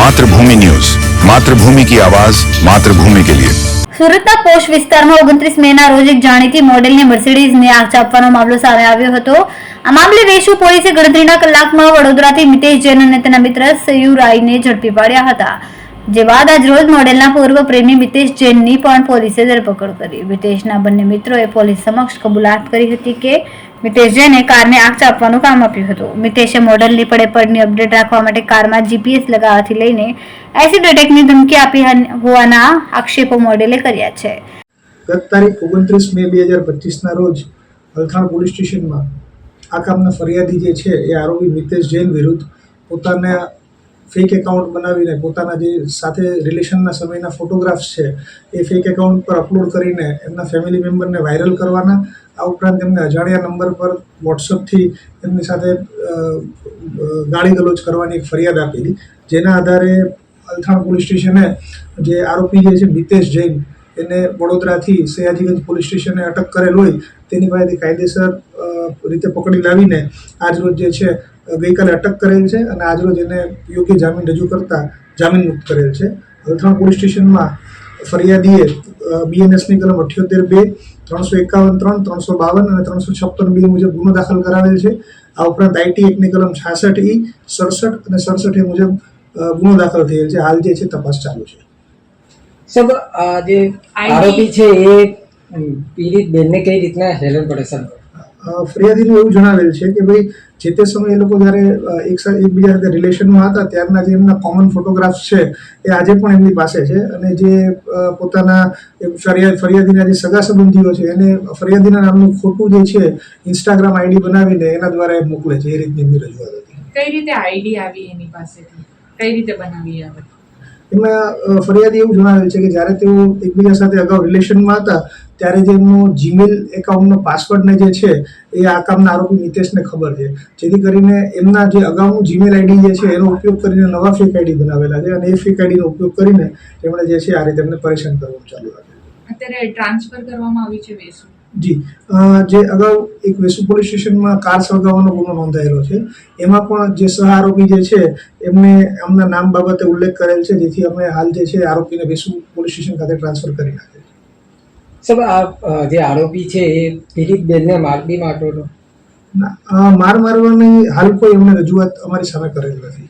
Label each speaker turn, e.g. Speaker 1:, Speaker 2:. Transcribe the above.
Speaker 1: Mathrubhumi news. Mathrubhumi કી આવાજ, માતૃભૂમિ કે લિયે.
Speaker 2: સુરતના પોશ વિસ્તારમાં ઓગણત્રીસ મેના રોજ એક જાણીતી મોડેલને મર્સિડીઝને આગ ચાપવાનો મામલો સામે આવ્યો હતો. આ મામલે વેશુ પોલીસે ગણતરીના કલાકમાં વડોદરાથી મિતેશ જૈન અને તેના મિત્ર સયુરાઈને ઝડપી પાડ્યા હતા. જે બાદ આજ રોજ મોડેલના પૂર્વ પ્રેમી મિતેશ જૈનની પણ પોલીસે ધરપકડ કરી. મિતેશના બંને મિત્રોએ પોલીસ સમક્ષ કબૂલાત કરી હતી કે મિતેશ જૈને કારને આગ ચાપવાનું કામ આપ્યું હતું. મિતેશે મોડલની પડે પડની અપડેટ રાખવા માટે કારમાં જીપીએસ લગાવવાથી લઈને એસિડ એટેકની ધમકી આપી હોવાના આક્ષેપો મોડેલે કર્યા છે.
Speaker 3: ગત તારીખ ઓગણત્રીસ મે બે હજાર પચીસના રોજ અલથાણ પોલીસ સ્ટેશનમાં આ કામના ફરિયાદી જે છે એ આરોપી મિતેશ જૈન વિરુદ્ધ પોતાના ફેક એકાઉન્ટ બનાવીને પોતાના જે સાથે રિલેશનના સમયના ફોટોગ્રાફ્સ છે, એ ફેક એકાઉન્ટ પર અપલોડ કરીને એમના ફેમિલી મેમ્બરને વાયરલ કરવાના. આ ઉપરાંત એમને અજાણ્યા નંબર પર વોટ્સઅપથી એમની સાથે ગાળી ગલોચ કરવાની એક ફરિયાદ આપેલી, જેના આધારે અલથાણ પોલીસ સ્ટેશને જે આરોપી જે છે મિતેશ જૈન, એને વડોદરાથી સયાજીગંજ પોલીસ સ્ટેશને અટક કરેલ હોય, તેની પાસેથી કાયદેસર રીતે પકડી લાવીને આજરોજ જે છે ગઈકાલે અટક કરેલ છે અને આજરોજ એને યોગ્ય જામીન રજૂ કરતા જામીન મુક્ત કરેલ છે. અલથાણ પોલીસ સ્ટેશનમાં ફરિયાદીએ બીએનએસની કલમ અઠ્યોતેર બે ત્રણસો એકાવન ત્રણ ત્રણસો બાવન અને ત્રણસો છપ્પન બી મુજબ ગુનો દાખલ કરાવેલ છે. આ ઉપરાંત આઈટી એક્ટની કલમ છાસઠ ઈ સડસઠ અને સડસઠ એ મુજબ ગુનો દાખલ થયેલ છે. હાલ જે છે તપાસ ચાલુ છે.
Speaker 4: સાહેબ આ જે આરોપી છે એ પીડિત બેનને કઈ રીતના હેરાન પડે સાહેબ
Speaker 3: ફરિયાદીનું એવું જણાવેલ છે કે ભાઈ, જે તે સમયે એ લોકો જ્યારે એક એકબીજા સાથે રિલેશનમાં હતા, ત્યારના જે એમના કોમન ફોટોગ્રાફ્સ છે, એ આજે પણ એમની પાસે છે. અને જે પોતાના ફરિયાદ ફરિયાદીના જે સગા સંબંધીઓ છે, એને ફરિયાદીના નામનું ખોટું જે છે ઇન્સ્ટાગ્રામ આઈડી બનાવીને એના દ્વારા એ મોકલે છે. એ રીતની એમની રજૂઆત હતી.
Speaker 5: કઈ રીતે આઈડી આવી એની પાસેથી? કઈ રીતે બનાવી આવે
Speaker 3: એમાં ફરિયાદ એવું જણાવેલ છે કે જ્યારે તેઓ એકબીજા સાથે અગાઉ રિલેશનમાં હતા, ત્યારે જે એમનો જીમેલ એકાઉન્ટનો પાસવર્ડને જે છે, એ આ કામના આરોપી મિતેશને ખબર છે. જેથી કરીને એમના જે અગાઉનું જીમેલ આઈડી જે છે, એનો ઉપયોગ કરીને નવા ફેક આઈડી બનાવેલા છે અને એ ફેક આઈડીનો ઉપયોગ કરીને એમણે જે છે, આ રીતે એમને પરેશાન કરવાનું ચાલુ રાખ્યું.
Speaker 5: અત્યારે ટ્રાન્સફર કરવામાં આવી છે વેસુ
Speaker 3: જી. જે અગાઉ એક વેસુ પોલીસ સ્ટેશનમાં કાર સળગાવવાનો ગુનો નોંધાયેલો છે. એમાં પણ જે સહ આરોપી જે છે એમને એમના નામ બાબતે ઉલ્લેખ કરેલ છે જેથી અમે હાલ જે છે આરોપીને વેસુ પોલીસ સ્ટેશન ખાતે ટ્રાન્સફર કરી નાખ્યો
Speaker 4: સર આ જે આરોપી છે એ પીડિત બેનને મારબી મારતો હતો?
Speaker 3: માર મારવાની હાલ કોઈ એમને રજૂઆત અમારી સામે કરેલ નથી.